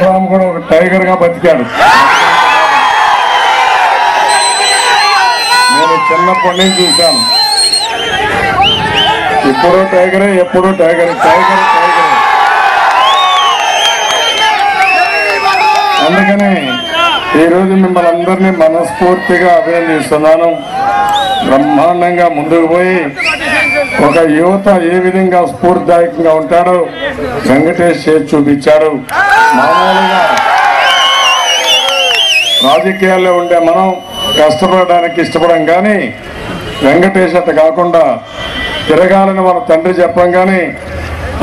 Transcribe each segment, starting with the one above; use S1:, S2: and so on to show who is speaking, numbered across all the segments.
S1: రఘురామ్ కూడా ఒక టైగర్గా బతికాడు. నేను చిన్నప్పటి నుంచి చూశాను. ఇప్పుడు టైగరే ఎప్పుడు టైగర్ టైగర్ టైగర్ అందుకని ఈరోజు మిమ్మల్ని అందరినీ మనస్ఫూర్తిగా అభినందిస్తున్నాను. బ్రహ్మాండంగా ముందుకు పోయి ఒక యువత ఏ విధంగా స్ఫూర్తిదాయకంగా ఉంటాడో వెంకటేష్ చేసి చూపించాడు. మామూలుగా రాజకీయాల్లో ఉండే మనం కష్టపడడానికి ఇష్టపడం కానీ వెంకటేష్ అత కాకుండా తిరగాలని మన తండ్రి చెప్పం కానీ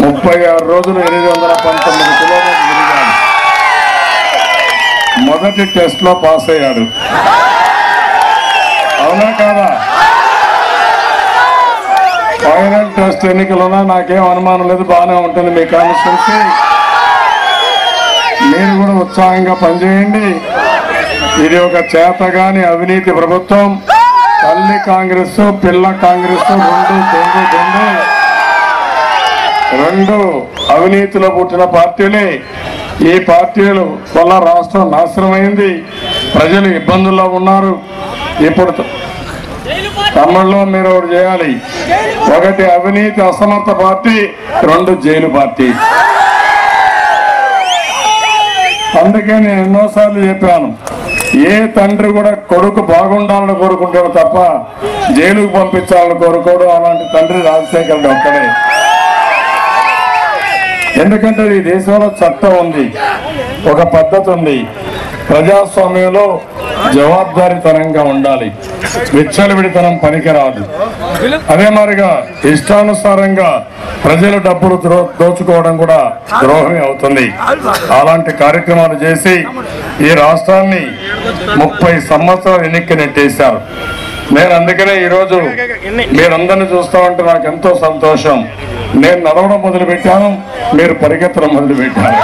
S1: ముప్పై ఆరు రోజులు ఎనిమిది వందల పంతొమ్మిది కిలోమీటర్లు తిరిగాడు. మొదటి టెస్ట్లో పాస్ అయ్యాడు. అవునా కాదా? ఫైనల్ టెస్ట్ ఎన్నికలున్నా నాకేం అనుమానం లేదు బాగానే ఉంటుంది మీ కాన్స్టిట్యూన్సీ. మీరు కూడా ఉత్సాహంగా పనిచేయండి. ఇది ఒక చేతగాని అవినీతి ప్రభుత్వం. తల్లి కాంగ్రెస్ పిల్ల కాంగ్రెస్ రెండు దొంగ దొంగ. రెండు అవినీతిలో పుట్టిన పార్టీలే. ఈ పార్టీలు వల్ల రాష్ట్రం నాశనమైంది. ప్రజలు ఇబ్బందుల్లో ఉన్నారు. ఇప్పుడు తమిళలో మీరు ఒకటి చేయాలి. ఒకటి అవినీతి అసమర్థ పార్టీ రెండు జైలు పార్టీ. అందుకే నేను ఎన్నోసార్లు చెప్పాను ఏ తండ్రి కూడా కొడుకు బాగుండాలని కోరుకుంటాడు తప్ప జైలుకు పంపించాలని కోరుకోడు. అలాంటి తండ్రి రాజశేఖరుడు ఒక్కడే. ఎందుకంటే ఈ దేశంలో చట్టం ఉంది ఒక పద్ధతి ఉంది. ప్రజాస్వామ్యంలో జవాబారితనంగా ఉండాలి. విచ్చలవిడితనం పనికిరాదు. అదే మాదిరిగా ఇష్టానుసారంగా ప్రజలు డబ్బులు దోచుకోవడం కూడా ద్రోహమే అవుతుంది. అలాంటి కార్యక్రమాలు చేసి ఈ రాష్ట్రాన్ని ముప్పై సంవత్సరాలు ఎన్నిక నెట్టేశారు నేను అందుకనే ఈరోజు మీరందరినీ చూస్తా ఉంటే నాకు ఎంతో సంతోషం. నేను నడవడం మొదలుపెట్టాను మీరు పరిగెత్తడం మొదలుపెట్టారు.